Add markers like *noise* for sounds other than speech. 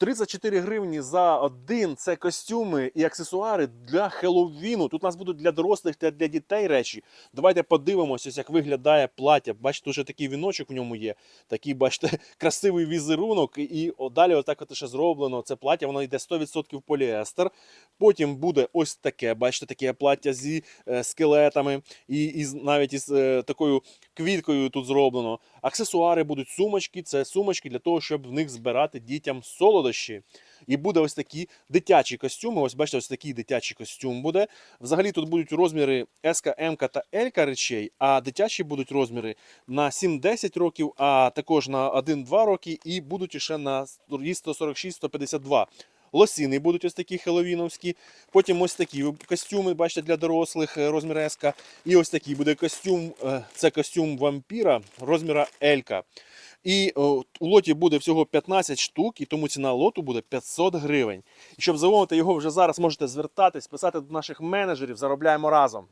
34 гривні за один це костюми і аксесуари для Хеллоуіну. Тут у нас будуть для дорослих та для дітей речі. Давайте подивимося, як виглядає плаття. Бачите, вже такий віночок в ньому є. Такий, бачите, *laughs* красивий візерунок. І далі отак от ще зроблено. Це плаття, воно йде 100% поліестер. Потім буде ось таке, бачите, таке плаття зі е, скелетами, і, і навіть із е, такою квіткою тут зроблено. Аксесуари будуть сумочки. Це сумочки для того, щоб в них збирати дітям солодощі. І буде ось такі дитячі костюми. Ось бачите, ось такий дитячий костюм буде. Взагалі тут будуть розміри S, М та L речей, а дитячі будуть розміри на 7-10 років, а також на 1-2 роки, і будуть ще на ріст 146-152. Лосіни будуть ось такі хеловіновські. Потім ось такі костюми, бачите, для дорослих е, розмір S. І ось такий буде костюм. е, Це костюм вампіра розміра L. І у лоті буде всього 15 штук, і тому ціна лоту буде 500 гривень. І щоб замовити його вже зараз, можете звертатись, писати до наших менеджерів, заробляємо разом.